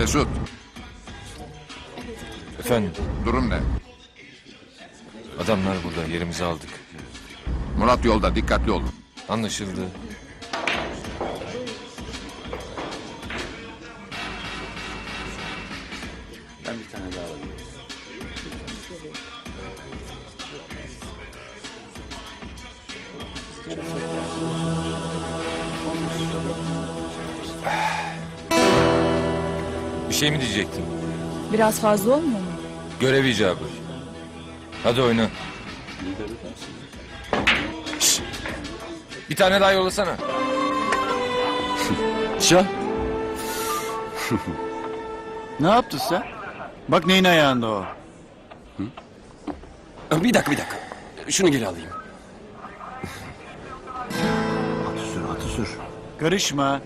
Mesut, Efendim durum ne? adamlar burada yerimizi aldık. Murat yolda, dikkatli olun. Anlaşıldı. Bir şey mi diyecektin? Biraz fazla olmuyor mu? Görev icabı. Hadi oyna. Bir tane daha yollasana. Şah. ne yaptın sen? Bak neyin ayağında o. Bir dakika bir dakika. Şunu geri alayım. Karışma.